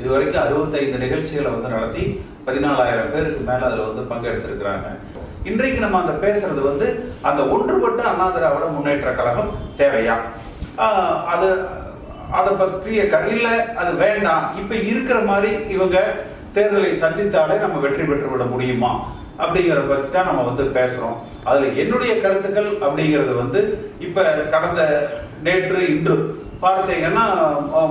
இது வரைக்கும் அறுபத்தைந்து நிகழ்ச்சிகளை வந்து நடத்தி பதினாலாயிரம் பேருக்கு மேல அதுல வந்து பங்கெடுத்திருக்கிறாங்க. இன்றைக்கு நம்ம அந்த பேசுறது வந்து அந்த ஒன்றுபட்ட அண்ணா திராவிட முன்னேற்ற கழகம் தேவையா? அது அதை பற்றிய க அது வேண்டாம். இப்ப இருக்கிற மாதிரி இவங்க தேர்தலை சந்தித்தாலே நம்ம வெற்றி பெற்று விட முடியுமா? அப்படிங்கிறத பத்தி தான் நம்ம வந்து பேசுறோம். அதுல என்னுடைய கருத்துக்கள் அப்படிங்கிறது வந்து இப்ப கடந்த நேற்று இன்று பார்த்தீங்கன்னா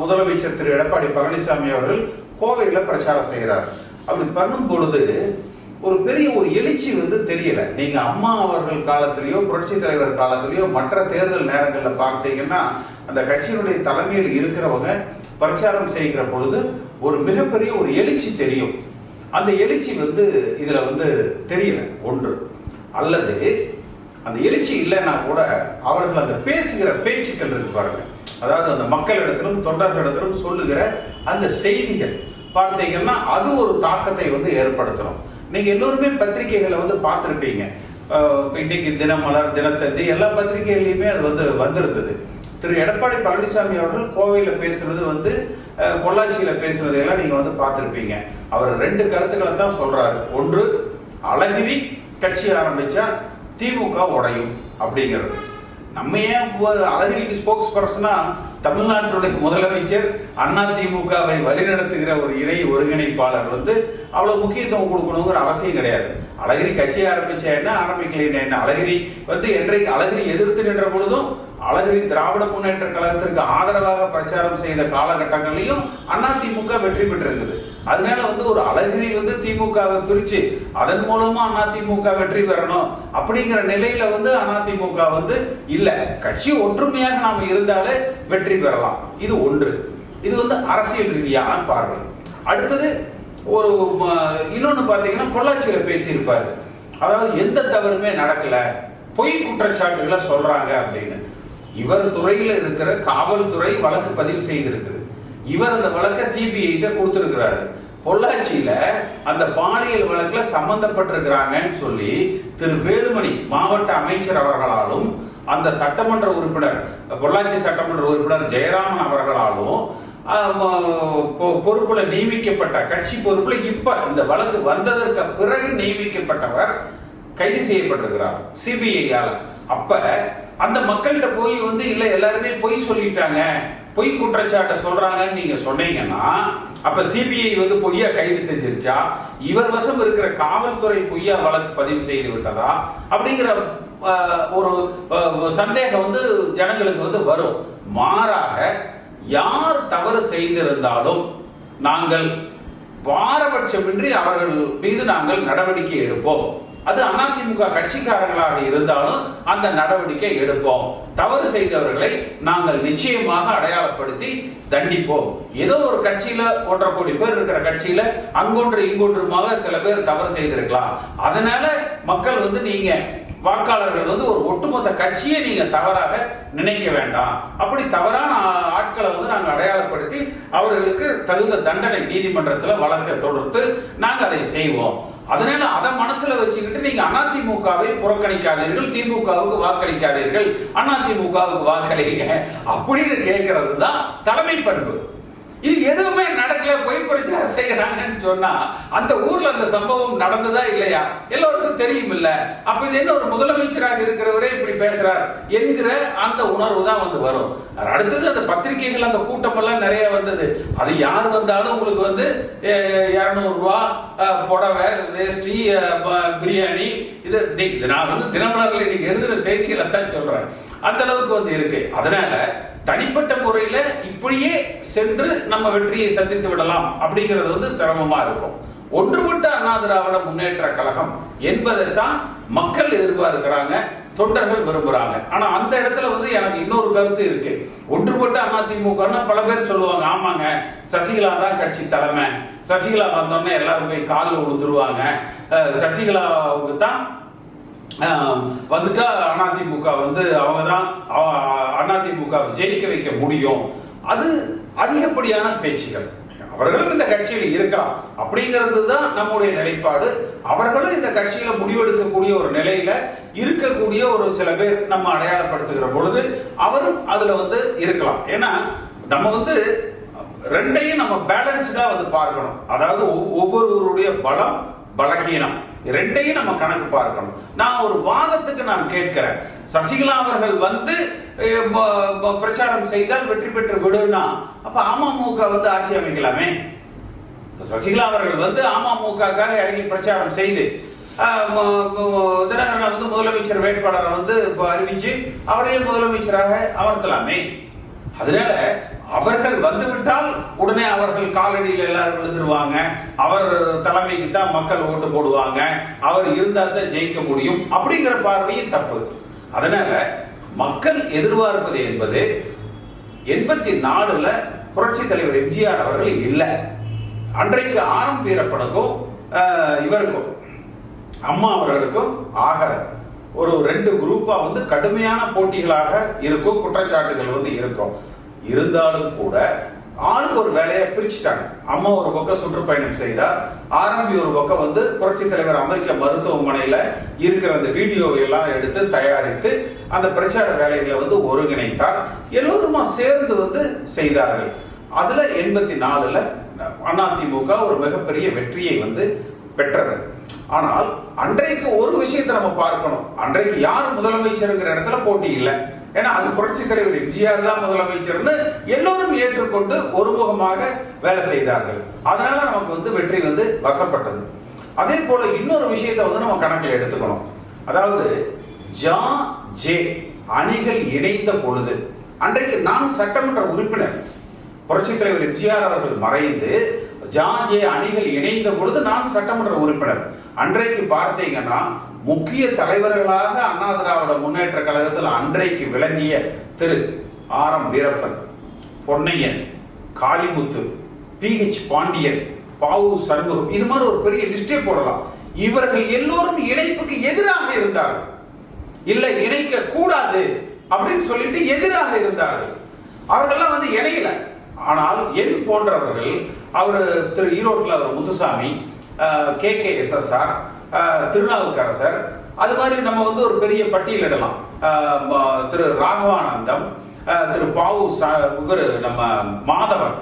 முதலமைச்சர் திரு. எடப்பாடி பழனிசாமி அவர்கள் கோவையில் பிரச்சாரம் செய்கிறார். அப்படி பண்ணும் பொழுது ஒரு பெரிய ஒரு எழுச்சி வந்து தெரியல. நீங்க அம்மா அவர்கள் காலத்திலேயோ புரட்சி தலைவர் காலத்திலேயோ மற்ற தேர்தல் நேரங்களில் பார்த்தீங்கன்னா அந்த கட்சியினுடைய தலைமையில் இருக்கிறவங்க பிரச்சாரம் செய்கிற பொழுது ஒரு மிகப்பெரிய ஒரு எழுச்சி தெரியும். அந்த எழுச்சி வந்து இதுல வந்து தெரியல. ஒன்று. அல்லது அந்த எழுச்சி இல்லைன்னா கூட அவர்கள் அந்த பேசுகிற பேச்சுக்கள் இருக்கு பாருங்க. அதாவது அந்த மக்களிடத்திலும் தொண்டர்களிடத்திலும் சொல்லுகிற அந்த செய்திகள். பார்த்தீங்கன்னா அது ஒரு தாக்கத்தை வந்து ஏற்படுத்தணும். நீங்க எல்லோருமே பத்திரிகைகளை வந்து பார்த்துருப்பீங்க. இன்னைக்கு தினமலர் தினத்தந்தி எல்லா பத்திரிகைகளையுமே அது வந்து வந்திருந்தது. திரு. எடப்பாடி பழனிசாமி அவர்கள் கோவையில் பேசுறது வந்து பொள்ளாச்சியில் பொள்ளாச்சியில பேசுறது எல்லாம் நீங்க வந்து பார்த்துருப்பீங்க. அவர் ரெண்டு கருத்துக்களை தான் சொல்றாரு. ஒன்று அழகிரி கட்சி ஆரம்பிச்சா திமுக உடையும் அப்படிங்கிறது. நம்ம ஏன் அழகிரிக்கு ஸ்போக்ஸ் பர்சனா தமிழ்நாட்டுடைய முதலமைச்சர் அண்ணா திமுகவை வழிநடத்துகிற ஒரு இணை ஒருங்கிணைப்பாளர் வந்து அவ்வளவு முக்கியத்துவம் கொடுக்கணுங்கிற அவசியம் கிடையாது. அழகிரி கட்சி ஆரம்பிச்ச என்ன ஆரம்பிக்கல என்ன? அழகிரி வந்து என்றைக்கு அழகிரி எதிர்த்து நின்ற பொழுதும் அழகிரி திராவிட முன்னேற்ற கழகத்திற்கு ஆதரவாக பிரச்சாரம் செய்த காலகட்டங்களையும் அண்ணா திமுக வெற்றி பெற்றிருக்குது அதனால வந்து ஒரு அழகிரி வந்து திமுகவை பிரிச்சு அதன் மூலமா அண்ணா வெற்றி பெறணும் அப்படிங்கிற நிலையில வந்து அண்ணா திமுக வந்து இல்ல கட்சி ஒற்றுமையாக நாம இருந்தாலே வெற்றி பெறலாம். இது ஒன்று. இது வந்து அரசியல் ரீதியான பார்வை. அடுத்தது ஒரு இன்னொன்று இன்னொன்னு பாத்தீங்கன்னா பொள்ளாச்சியில பேசியிருப்பாரு. அதாவது எந்த தவறுமே நடக்கல பொய் குற்றச்சாட்டுகளை சொல்றாங்க அப்படின்னு. இவர் துறையில இருக்கிற காவல்துறை வழக்கு பதிவு செய்திருக்குது. இவர் அந்த வழக்கை சிபிஐட்ட கொடுத்துருக்கிறாரு. பொள்ளாச்சியில அந்த பாலியல் வழக்குல சம்பந்தப்பட்டிருக்கிறாங்கன்னு சொல்லி திரு வேலுமணி மாவட்ட அமைச்சர் அவர்களாலும் அந்த சட்டமன்ற உறுப்பினர் பொள்ளாச்சி சட்டமன்ற உறுப்பினர் ஜெயராமன் அவர்களாலும் பொ- பொறுப்புல நியமிக்கப்பட்ட கட்சி பொறுப்புல இப்ப இந்த வழக்கு வந்ததற்கு பிறகு நியமிக்கப்பட்டவர் கைது செய்யப்பட்டிருக்கிறார் சிபிஐயால அப்ப அந்த மக்கள்கிட்ட போய் வந்து இல்ல எல்லாருமே பொய் சொல்லிட்டாங்க. பொய் குற்றச்சாட்டை சொல்றாங்கன்னு நீங்க சொன்னீங்கன்னா அப்ப சிபிஐ வந்து பொய்யா கைது செஞ்சிருச்சா? இவர் வசம் இருக்கிற காவல்துறை பொய்யா வழக்கு பதிவு செய்து விட்டதா? அப்படிங்கிற ஒரு சந்தேகம் வந்து ஜனங்களுக்கு வந்து வரும். மாறாக யார் தவறு செய்திருந்தாலும் நாங்கள் பாரபட்சமின்றி அவர்கள் மீது நாங்கள் நடவடிக்கை எடுப்போம். அது அதிமுக கட்சிக்காரர்களாக இருந்தாலும் அந்த நடவடிக்கை எடுப்போம். தவறு செய்தவர்களை நாங்கள் நிச்சயமாக அடையாளப்படுத்தி தண்டிப்போம். ஏதோ ஒரு கட்சியில ஒன்றரை கோடி பேர் இருக்கிற கட்சியில அங்கொன்று இங்கொன்றுமாக சில பேர் தவறு செய்திருக்கலாம். அதனால மக்கள் வந்து நீங்க வாக்காளர்கள் வந்து ஒரு ஒட்டுமொத்த கட்சியை நீங்க தவறாக நினைக்க வேண்டாம். அப்படி தவறான ஆட்களை வந்து நாங்கள் அடையாளப்படுத்தி அவர்களுக்கு தகுந்த தண்டனை நீதிமன்றத்தில் வழக்க தொடுத்து நாங்கள் அதை செய்வோம். அதனால அதை மனசுல வச்சுக்கிட்டு நீங்க அதிமுகவை புறக்கணிக்காதீர்கள் திமுகவுக்கு வாக்களிக்காதீர்கள் அதிமுகவுக்கு வாக்களிங்க அப்படின்னு கேட்கறது தான் தலைமை பண்பு. இது எதுவுமே நடக்கல பொய் பிரச்சாரம் செய்யறாங்கன்னு சொன்னா அந்த ஊர்ல அந்த சம்பவம் நடந்ததா இல்லையா? எல்லோருக்கும் தெரியும் இல்ல அப்ப இது என்ன ஒரு முதலமைச்சராக இருக்கிறவரே இப்படி பேசுறார் என்கிற அந்த உணர்வு தான் வந்து வரும். அடுத்தது அந்த பத்திரிகைகள் அந்த கூட்டம் எல்லாம் நிறைய வந்தது. அது யார் வந்தாலும் உங்களுக்கு வந்து இரநூறுவா ரூபா புடவை வேஷ்டி பிரியாணி இது இது நான் வந்து தினமலர்ல இன்னைக்கு எழுதுன செய்திகளை தான் சொல்றேன். அந்த அளவுக்கு வந்து இருக்கு. அதனால தனிப்பட்ட முறையில இப்படியே சென்று நம்ம வெற்றியை சந்தித்து விடலாம் அப்படிங்கிறது வந்து சிரமமா இருக்கும். ஒன்றுபட்ட அண்ணா திராவிட முன்னேற்ற கழகம் என்பதைத்தான் மக்கள் எதிர்பார்க்கிறாங்க தொண்டர்கள் விரும்புறாங்க. ஆனா அந்த இடத்துல வந்து எனக்கு இன்னொரு கருத்து இருக்கு. ஒன்றுபட்ட அதிமுகன்னா பல பேர் சொல்லுவாங்க ஆமாங்க சசிகலா தான் கட்சி தலைமை. சசிகலா வந்தோடனே எல்லாரும் போய் காலில் விழுந்துருவாங்க சசிகலாவுக்கு தான் வந்துட்டா அதிமுக வந்து அவங்க தான் அதிமுக ஜெயிக்க வைக்க முடியும். அது அதிகப்படியான பேச்சுகள். அவர்களும் இந்த கட்சியில் இருக்கலாம். அப்படிங்கிறது தான் நம்முடைய நிலைப்பாடு. அவர்களும் இந்த கட்சியில முடிவெடுக்கக்கூடிய ஒரு நிலையில இருக்கக்கூடிய ஒரு சில பேர் நம்ம அடையாளப்படுத்துகிற பொழுது அவரும் அதுல வந்து இருக்கலாம். ஏன்னா நம்ம வந்து ரெண்டையும் நம்ம பேலன்ஸ்டா வந்து பார்க்கணும். அதாவது ஒவ்வொருவருடைய பலம் பலகீனம். ரெண்டையும் நம்ம கணக்கு பார்க்கணும். நான் ஒரு வாதத்துக்கு நான் கேட்கிறேன். சசிகலா அவர்கள் வந்து பிரச்சாரம் செய்தால் வெற்றி பெற்று விடுனா அப்ப அமமுக வந்து ஆட்சி அமைக்கலாமே? சசிகலா அவர்கள் வந்து அமமுகக்காக இறங்கி பிரச்சாரம் செய்து தினகரனை வந்து முதலமைச்சர் வேட்பாளரை வந்து இப்போ அறிவிச்சு அவரையே முதலமைச்சராக அமர்த்தலாமே? அதனால அவர்கள் வந்துவிட்டால் உடனே அவர்கள் காலடியில் எல்லாரும் விழுந்துருவாங்க. அவர் தலைமைக்கு தான் மக்கள் ஓட்டு போடுவாங்க. அவர் இருந்தால் தான் ஜெயிக்க முடியும். அப்படிங்கிற பார்வையும் தப்பு. அதனால மக்கள் எதிர்பார்ப்பது என்பது எண்பத்தி நாலுல புரட்சி தலைவர் எம்ஜிஆர் அவர்கள் இல்லை. அன்றைக்கு ஆரம் வீரப்பனுக்கும் இவருக்கும் அம்மா அவர்களுக்கும் ஆக ஒரு ரெண்டு குரூப்பா வந்து கடுமையான போட்டிகளாக இருக்கும் குற்றச்சாட்டுகள் வந்து இருக்கும். இருந்தாலும் கூட ஆணுக்கு ஒரு வேலையை பிரிச்சுட்டாங்க. அம்மா ஒரு பக்கம் சுற்றுப்பயணம் செய்தார் ஆரம்பி ஒரு பக்கம் வந்து புரட்சி தலைவர் அமெரிக்க மருத்துவமனையில இருக்கிற அந்த வீடியோவை எல்லாம் எடுத்து தயாரித்து அந்த பிரச்சார வேலைகளை வந்து ஒருங்கிணைத்தார். எல்லோருமா சேர்ந்து வந்து செய்தார்கள். அதுல எண்பத்தி நாலுல அதிமுக ஒரு மிகப்பெரிய வெற்றியை வந்து பெற்றது. ஆனால் அன்றைக்கு ஒரு விஷயத்தை நம்ம பார்க்கணும். அன்றைக்கு யார் முதலமைச்சருங்கிற இடத்துல போட்டி இல்லை. ஏன்னா அது புரட்சி தலைவர் எம்ஜிஆர் தான் முதலமைச்சர்னு எல்லோரும் ஏற்றுக்கொண்டு ஒருமுகமாக வேலை செய்தார்கள். அதனால நமக்கு வந்து வெற்றி வந்து வசப்பட்டது. அதே போல இன்னொரு விஷயத்தை வந்து நம்ம கணக்கில் எடுத்துக்கணும். அதாவது ஜா ஜே அணிகள் இணைந்த பொழுது அன்றைக்கு நான் சட்டமன்ற உறுப்பினர் புரட்சி தலைவர் எம்ஜிஆர் அவர்கள் மறைந்து ஜா ஜே அணிகள் இணைந்த பொழுது நான் சட்டமன்ற உறுப்பினர். அன்றைக்கு பார்த்தீங்கன்னா முக்கிய தலைவர்களாக அண்ணா திராவிட முன்னேற்ற கழகத்தில் அன்றைக்கு விளங்கிய Thiru R M Veerappan Ponnaiyan Kalimuthu P H Pandian பாவு சண்முகம் இது மாதிரி ஒரு பெரிய லிஸ்டே போடலாம். இவர்கள் எல்லோரும் இணைப்புக்கு எதிராக இருந்தார்கள். இல்லை இணைக்க கூடாது அப்படின்னு சொல்லிட்டு எதிராக இருந்தார்கள். அவர்கள்லாம் வந்து இணையல. ஆனால் என் போன்றவர்கள் அவர் திரு ஈரோட்டில் அவர் Muthusamy K K SSR Thirunavukkarasar. அது மாதிரி நம்ம வந்து ஒரு பெரிய பட்டியலிடலாம் திரு ராகவானந்தம் திரு பாவு இவர் இவரு நம்ம மாதவன்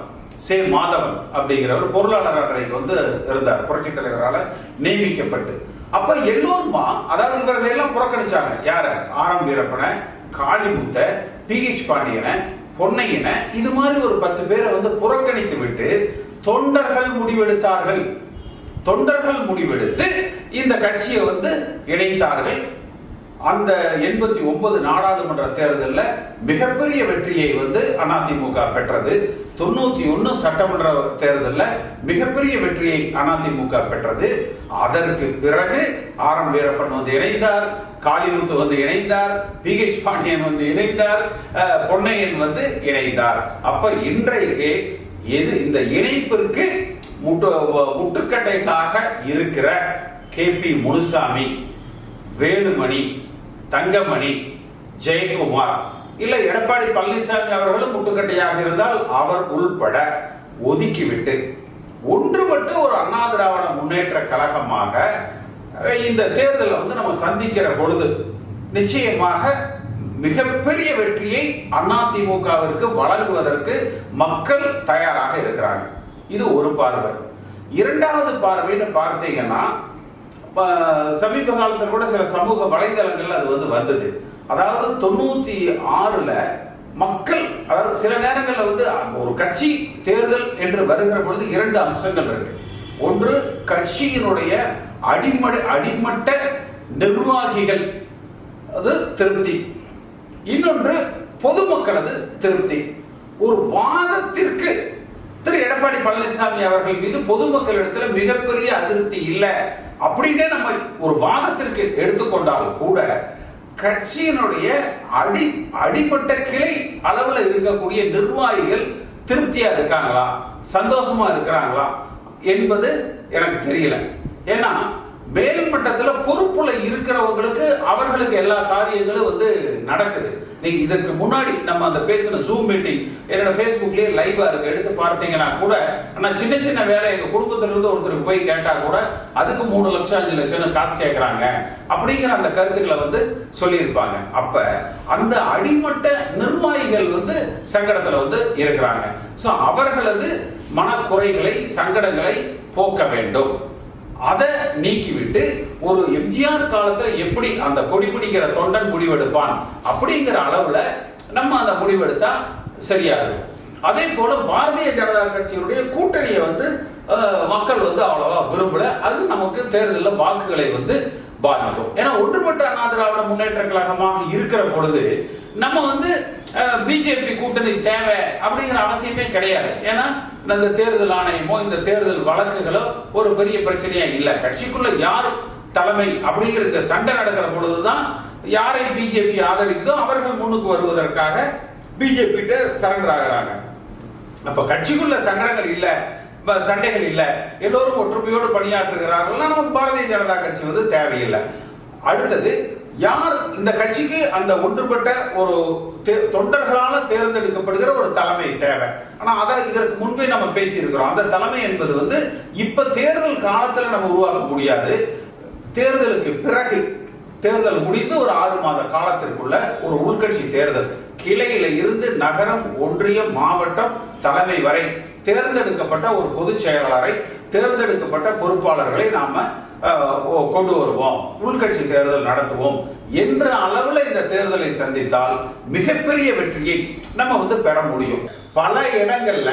சே மாதவன் அப்படிங்கிறவர் பொருளாளர் அன்றைக்கு வந்து இருந்தார். புரட்சி தலைவரால் நியமிக்கப்பட்டு. அப்ப எல்லோருமா அதாவது இவர்களை எல்லாம் புறக்கணிச்சாங்க. யார? ஆரம் வீரப்பனை காளிமுத்த பி ஹெச் பாண்டியனை பொன்னையனை. இது மாதிரி ஒரு பத்து பேரை வந்து புறக்கணித்து விட்டு தொண்டர்கள் முடிவெடுத்தார்கள். தொண்டர்கள் முடிவெடுத்து இந்த கட்சியை வந்து இணைத்தார்கள். அந்த எண்பத்தி ஒன்பது நாடாளுமன்ற தேர்தலில் மிகப்பெரிய வெற்றியை வந்து அதிமுக பெற்றது. தொண்ணூத்தி ஒன்னு சட்டமன்ற தேர்தலில் மிகப்பெரிய வெற்றியை அதிமுக பெற்றது. அதற்கு பிறகு ஆர் எம் வீரப்பன் வந்து இணைந்தார் காளிமுத்து வந்து இணைந்தார் பி ஹெச் பாண்டியன் வந்து இணைந்தார் பொன்னையன் வந்து இணைந்தார். அப்ப இன்றைக்கு எது இந்த இணைப்பிற்கு முட்டு முட்டுக்கட்டைகளாக இருக்கிற கே பி முனுசாமி வேலுமணி தங்கமணி ஜெயக்குமார் இல்ல எடப்பாடி பழனிசாமி அவர்களும் முட்டுக்கட்டையாக இருந்தால் அவர் உள்பட ஒதுக்கிவிட்டு ஒன்றுபட்டு ஒரு அண்ணா திராவிட முன்னேற்ற கழகமாக இந்த தேர்தலை வந்து நம்ம சந்திக்கிற பொழுது நிச்சயமாக மிகப்பெரிய வெற்றியை அதிமுகவிற்கு வழங்குவதற்கு மக்கள் தயாராக இருக்கிறாங்க. இது ஒரு பார்வை. இரண்டாவது பார்வைன்னு பார்த்தீங்கன்னா சமீப காலத்தில் கூட சில சமூக வலைதளங்கள் அது வந்து வந்தது. அதாவது தொண்ணூத்தி ஆறுல மக்கள் அதாவது சில நேரங்களில் வந்து ஒரு கட்சி தேர்தல் என்று வருகிற பொழுது இரண்டு அம்சங்கள் இருக்கு. ஒன்று கட்சியினுடைய அடிமட அடிமட்ட நிர்வாகிகள் அது திருப்தி. இன்னொன்று பொதுமக்களது திருப்தி. ஒரு வாதத்திற்கு திரு எடப்பாடி பழனிசாமி அவர்கள் மீது பொதுமக்களிடத்துல மிகப்பெரிய அதிருப்தி இல்லை. அப்படின்னே நம்ம ஒரு வாதத்திற்கு எடுத்துக்கொண்டாலும் கூட கட்சியினுடைய அடி அடிப்பட்ட கிளை அளவுல இருக்கக்கூடிய நிர்வாகிகள் திருப்தியா இருக்காங்களா? சந்தோஷமா இருக்கிறாங்களா? என்பது எனக்கு தெரியல. ஏன்னா மேல் மட்டத்துல பொறுப்புல இருக்கிறவங்களுக்கு அவர்களுக்கு எல்லா காரியங்களும் வந்து நடக்குது. நீங்க இதற்கு முன்னாடி நம்ம அந்த பேசின ஜூம் மீட்டிங் என்னோட ஃபேஸ்புக்லயே லைவா இருக்கு. எடுத்து பார்த்தீங்கன்னா கூட ஆனா சின்ன சின்ன வேலை எங்க குடும்பத்துல இருந்து ஒருத்தருக்கு போய் கேட்டா கூட அதுக்கு மூணு லட்சம் அஞ்சு லட்சம் காசு கேட்கறாங்க அப்படிங்கிற அந்த கருத்துக்களை வந்து சொல்லியிருப்பாங்க. அப்ப அந்த அடிமட்ட நிர்வாகிகள் வந்து சங்கடத்துல வந்து இருக்கிறாங்க. சோ அவர்களது மனக்குறைகளை சங்கடங்களை போக்க வேண்டும். அதை நீக்கிவிட்டு ஒரு எம்ஜிஆர் காலத்துல எப்படி அந்த கொடி பிடிக்கிற தொண்டன் முடிவெடுப்பான் அப்படிங்கிற அளவுல நம்ம அந்த முடிவெடுத்தா சரியா இருக்கும். அதே போல பாரதிய ஜனதா கட்சியினுடைய கூட்டணியை வந்து மக்கள் வந்து அவ்வளவா விரும்பல. அது நமக்கு தேர்தலில் வாக்குகளை வந்து பாதிக்கும். ஏன்னா ஒன்றுபட்ட அண்ணா திராவிட முன்னேற்ற கழகமாக இருக்கிற பொழுது நம்ம வந்து பிஜேபி கூட்டணி தேவை அப்படிங்கிற அவசியமே கிடையாது. ஏன்னா இந்த தேர்தல் ஆணையமோ இந்த தேர்தல் வழக்குகளோ ஒரு பெரிய பிரச்சனையா இல்லை. கட்சிக்குள்ள யார் தலைமை அப்படிங்கிற இந்த சண்டை நடக்கிற பொழுதுதான் யாரை பிஜேபி ஆதரிக்குதோ அவர்கள் முன்னுக்கு வருவதற்காக பிஜேபி சரண்டர் ஆகிறாங்க. அப்ப கட்சிக்குள்ள சங்கடங்கள் இல்ல சண்டைகள் இல்ல. எல்லோரும் ஒற்றுமையோடு பணியாற்றுகிறார்கள்னா நமக்கு பாரதிய ஜனதா கட்சி வந்து தேவையில்லை. அடுத்தது யார் இந்த கட்சிக்கு அந்த ஒன்றுபட்ட ஒரு தே- தொண்டர்களால தேர்ந்தெடுக்கப்படுகிற ஒரு தலைமை தேவை. ஆனா அதை இதற்கு முன்பே நம்ம பேசியிருக்கிறோம். அந்த தலைமை என்பது வந்து இப்ப தேர்தல் காலத்துல நம்ம உருவாக்க முடியாது. தேர்தலுக்கு பிறகு தேர்தல் முடிந்து ஒரு ஆறு மாத காலத்திற்குள்ள ஒரு உள்கட்சி தேர்தல். கிளையில இருந்து நகரம் ஒன்றியம் மாவட்டம் தலைமை வரை தேர்ந்தெடுக்கப்பட்ட ஒரு பொதுச் செயலாளரை தேர்ந்தெடுக்கப்பட்ட பொறுப்பாளர்களை நாம கொண்டு வருவோம். உள்கட்சி தேர்தல் நடத்துவோம் என்ற அளவில் இந்த தேர்தலை சந்தித்தால் மிகப்பெரிய வெற்றியை நம்ம வந்து பெற முடியும். பல இடங்கள்ல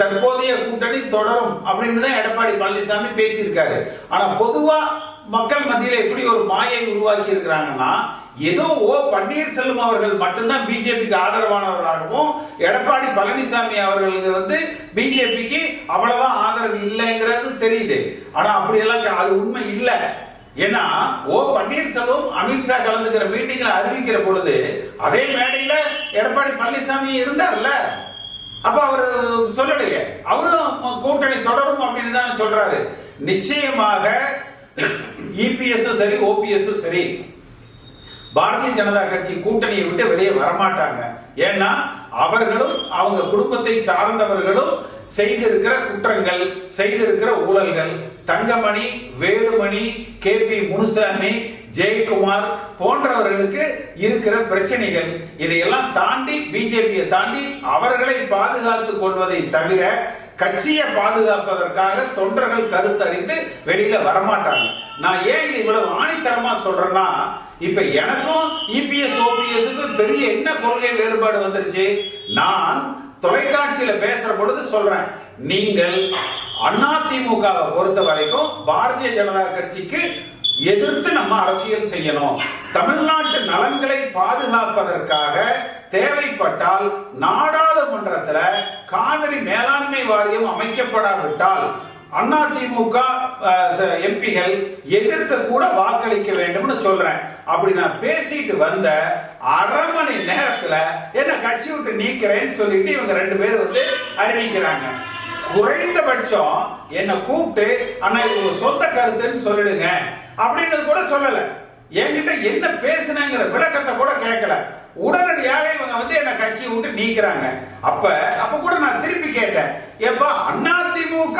தற்போதைய கூட்டணி தொடரும் அப்படின்னு தான் எடப்பாடி பழனிசாமி பேசியிருக்காரு. ஆனா பொதுவா மக்கள் மத்தியில எப்படி ஒரு மாயை உருவாக்கி இருக்கிறாங்கன்னா ஏதோ ஓ பன்னீர்செல்வம் அவர்கள் மட்டும்தான் பிஜேபிக்கு ஆதரவானவர்களாகவும் எடப்பாடி பழனிசாமி அவர்களுக்கு வந்து பிஜேபிக்கு அவ்வளவா ஆதரவு இல்லைங்கிறது தெரியுது. ஆனா அப்படியெல்லாம் அது உண்மை இல்லை. ஏன்னா ஓ பன்னீர்செல்வம் அமித்ஷா கலந்துக்கிற மீட்டிங்ல அறிவிக்கிற பொழுது அதே மேடையில எடப்பாடி பழனிசாமி இருந்தார்ல. அப்ப அவரு சொல்லலையே. அவரும் கூட்டணி தொடரும் அப்படின்னு தான் சொல்றாரு. நிச்சயமாக இபிஎஸ் சரி ஓபிஎஸ் சரி. பாரதிய ஜனதா கட்சி கூட்டணியை விட்டு வெளியே வரமாட்டாங்க. ஏன்னா அவர்களும் அவங்க குடும்பத்தை சார்ந்தவர்களும் செய்திருக்கிற குற்றங்கள் செய்திருக்கிற ஊழல்கள். தங்கமணி வேலுமணி கே பி முனுசாமி ஜெயக்குமார் போன்றவர்களுக்கு இருக்கிற பிரச்சனைகள். இதையெல்லாம் தாண்டி பிஜேபியை தாண்டி அவர்களை பாதுகாத்துக் கொள்வதை தவிர கட்சியை பாதுகாப்பதற்காக தொண்டர்கள் கருத்தறிந்து வெளியில வரமாட்டாங்க. நான் ஏன் இது இவ்வளவு ஆணித்தரமா சொல்றேன்னா இப்ப எனக்கும் இபிஎஸ் ஓபிஎஸ்க்கும் பெரிய என்ன கொள்கை வேறுபாடு வந்துருச்சு? நான் தொலைக்காட்சியில பேசுற பொழுது சொல்றேன். நீங்கள் அதிமுகவை பொறுத்த வரைக்கும் பாரதிய ஜனதா கட்சிக்கு எதிர்த்து நம்ம அரசியல் செய்யணும். தமிழ்நாட்டு நலன்களை பாதுகாப்பதற்காக தேவைப்பட்டால் நாடாளுமன்றத்துல காவிரி மேலாண்மை வாரியம் அமைக்கப்படாவிட்டால் அண்ணா திமுக எம்பிகள் எதிர்த்து கூட வாக்களிக்க வேண்டும்னு சொல்றேன். அப்படி நான் பேசிட்டு வந்த அரை மணி நேரத்துல என்ன கட்சி விட்டு நீக்கிறேன்னு சொல்லிட்டு இவங்க ரெண்டு பேரும் வந்து அறிவிக்கிறாங்க. குறைந்தபட்சம் என்ன கூப்பிட்டு அண்ணா இது உங்க சொந்த கருத்துன்னு சொல்லிடுங்க. அப்படின்னு கூட சொல்லலை. என்கிட்ட என்ன பேசுனங்கிற விளக்கத்தை கூட கேட்கல. உடனடியாக இவங்க வந்து என்ன கட்சியை விட்டு நீக்கிறாங்க. அப்ப அப்ப கூட நான் திருப்பி கேட்டேன். ஏப்பா அதிமுக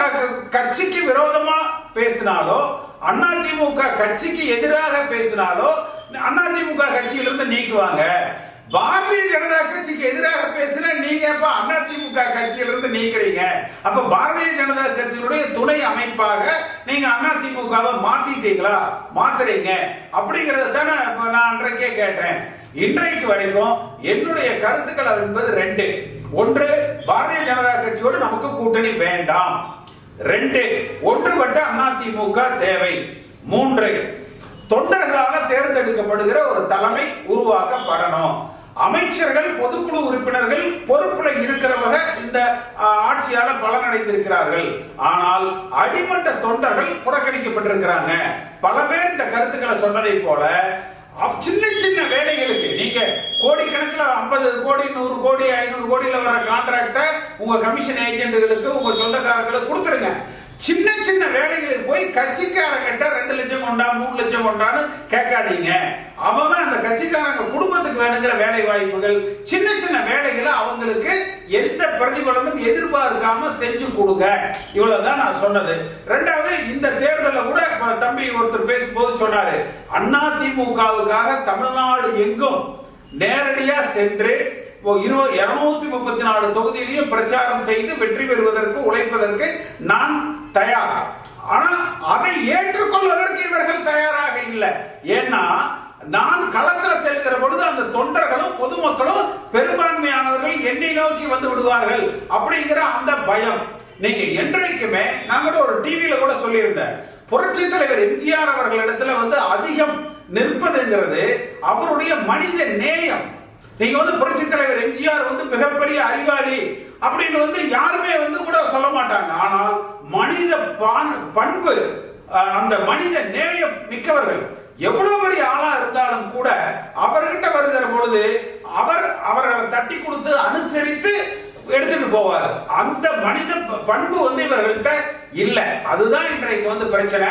கட்சிக்கு விரோதமா பேசினாலோ அதிமுக கட்சிக்கு எதிராக பேசினாலோ அதிமுக கட்சியிலிருந்து நீக்குவாங்க. பாரதிய ஜனதா கட்சிக்கு எதிராக பேசுற நீங்க எப்ப அதிமுக கட்சியிலிருந்து நீக்கிறீங்க. அப்ப பாரதிய ஜனதா கட்சியினுடைய துணை அமைப்பாக நீங்க அதிமுகவை மாத்திட்டீங்களா? மாத்துறீங்க. அப்படிங்கறத தானே நான் அன்றைக்கே கேட்டேன். இன்றைக்கு வரைக்கும் என்னுடைய கருத்துக்கள் என்பது ரெண்டு. ஒன்று பாரதிய ஜனதா கட்சியோடு நமக்கு கூட்டணி வேண்டாம். ரெண்டு ஒன்றுபட்ட அதிமுக தேவை. மூன்று தொண்டர்களால் தேர்ந்தெடுக்கப்படுகிற ஒரு தலைமை உருவாக்கப்படணும். அமைச்சர்கள் பொதுக்குழு உறுப்பினர்கள் பொறுப்புல இருக்கிறவங்க இந்த ஆட்சியால பலனடைந்திருக்கிறார்கள். ஆனால் அடிமட்ட தொண்டர்கள் புறக்கணிக்கப்பட்டிருக்கிறாங்க. பல பேர் இந்த கருத்துக்களை சொன்னதை போல சின்ன சின்ன வேலைகளுக்கு நீங்க கோடிக்கணக்கில் ஐம்பது கோடி நூறு கோடி ஐநூறு கோடியில் வர கான்ட்ராக்டை உங்க கமிஷன் ஏஜென்ட்டுகளுக்கு உங்க சொந்தக்காரர்களுக்கு கொடுத்துருங்க. சின்ன சின்ன வேலைகளுக்கு போய் கட்சிக்காரங்கிட்ட ரெண்டு லட்சம் கொண்டா மூணு லட்சம் கொண்டான்னு கேட்காதீங்க. அவன் அந்த கட்சிக்காரங்க குடும்பத்துக்கு வேணுங்கிற வேலை வாய்ப்புகள். சின்ன சின்ன வேலைகளை அவங்களுக்கு எந்த பிரதிபலனும் எதிர்பார்க்காம செஞ்சு கொடுங்க. இவ்வளவுதான் நான் சொன்னது. ரெண்டாவது இந்த தேர்தலில் கூட தம்பி ஒருத்தர் பேசும்போது சொன்னாரு அண்ணா திமுகவுக்காக தமிழ்நாடு எங்கும் நேரடியா சென்று இருநூத்தி முப்பத்தி நாலு தொகுதியிலையும் பிரச்சாரம் செய்து வெற்றி பெறுவதற்கு உழைப்பதற்கு நான் தயார். ஆனால் அதை ஏற்றுக்கொள்வதற்கு இவர்கள் தயாராக இல்லை. ஏன்னா நான் களத்தில் செல்கிற பொழுது அந்த தொண்டர்களும் பொதுமக்களும் பெரும்பான்மையானவர்கள் என்னை நோக்கி வந்து விடுவார்கள் அப்படிங்கிற அந்த பயம். நீங்க என்றைக்குமே நான் கூட ஒரு டிவியில கூட சொல்லியிருந்தேன் புரட்சி தலைவர் எம்ஜிஆர் அவர்களிடத்துல வந்து அதிகம் நிற்பதுங்கிறது அவருடைய மனித நேயம். நீங்க வந்து புரட்சி தலைவர் எம்ஜிஆர் வந்து மிகப்பெரிய அறிவாளி அப்படின்னு வந்து யாருமே வந்து கூட சொல்ல மாட்டாங்க. ஆனால் மனித பண்பு அந்த மனித நேயம் மிக்கவர்கள் எவ்வளவு பெரிய ஆளா இருந்தாலும் கூட அவர்கிட்ட வருகிற பொழுது அவர் அவர்களை தட்டி கொடுத்து அனுசரித்து எடுத்துட்டு போவார். அந்த மனித பண்பு வந்து இவர்கள்ட்ட இல்ல. அதுதான் இன்றைக்கு வந்து பிரச்சனை.